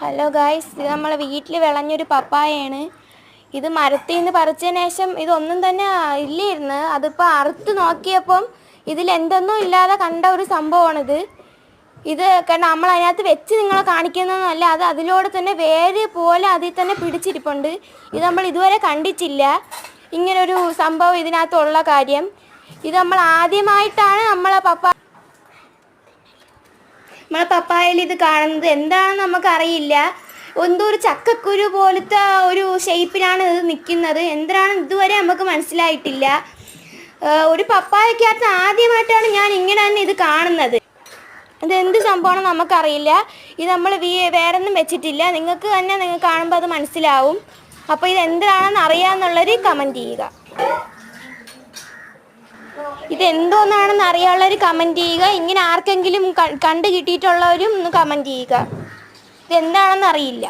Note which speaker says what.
Speaker 1: Hello guys ഇത് നമ്മളെ വീട്ടിൽ വിളഞ്ഞൊരു പപ്പായയാണ്. ഇത് മരത്തിൽ നിന്ന് പറിച്ചതിന് ശേഷം ഇതൊന്നും തന്നെ ഇല്ലായിരുന്നു. അതിപ്പോൾ അറുത്ത് നോക്കിയപ്പം ഇതിൽ എന്തൊന്നും ഇല്ലാതെ കണ്ട ഒരു സംഭവമാണിത്. ഇത് കാരണം നമ്മൾ അതിനകത്ത് വെച്ച് നിങ്ങളെ കാണിക്കുന്നതല്ല അത് അതിലൂടെ തന്നെ വേര് പോലെ അതിൽ തന്നെ പിടിച്ചിരിപ്പുണ്ട്. ഇത് നമ്മൾ ഇതുവരെ കണ്ടിച്ചില്ല ഇങ്ങനൊരു സംഭവം ഇതിനകത്തുള്ള കാര്യം. ഇത് നമ്മൾ ആദ്യമായിട്ടാണ് നമ്മളെ പപ്പ നമ്മളെ പപ്പായയിൽ ഇത് കാണുന്നത് എന്താണെന്ന് നമുക്കറിയില്ല. എന്തോ ഒരു ചക്കക്കുരു പോലത്തെ ഒരു ഷേപ്പിലാണ് ഇത് നിൽക്കുന്നത്. എന്തിനാണ് ഇതുവരെ നമുക്ക് മനസ്സിലായിട്ടില്ല. ഒരു പപ്പായക്കകത്ത് ആദ്യമായിട്ടാണ് ഞാൻ ഇങ്ങനെ തന്നെ ഇത് കാണുന്നത്. ഇത് എന്ത് സംഭവമാണെന്ന് നമുക്കറിയില്ല. ഇത് നമ്മൾ വേറെ ഒന്നും വെച്ചിട്ടില്ല. നിങ്ങൾക്ക് തന്നെ നിങ്ങൾ കാണുമ്പോൾ അത് മനസ്സിലാവും. അപ്പോൾ ഇത് എന്താണെന്ന് അറിയാമെന്നുള്ളൊരു കമന്റ് ചെയ്യുക. ഇത് അറിയാനുള്ളവർ കമന്റ് ചെയ്യുക. ഇങ്ങനെ ആർക്കെങ്കിലും കണ്ടു കിട്ടിയിട്ടുള്ളവരും ഒന്ന് കമന്റ് ചെയ്യുക. ഇതെന്താണെന്ന് അറിയില്ല.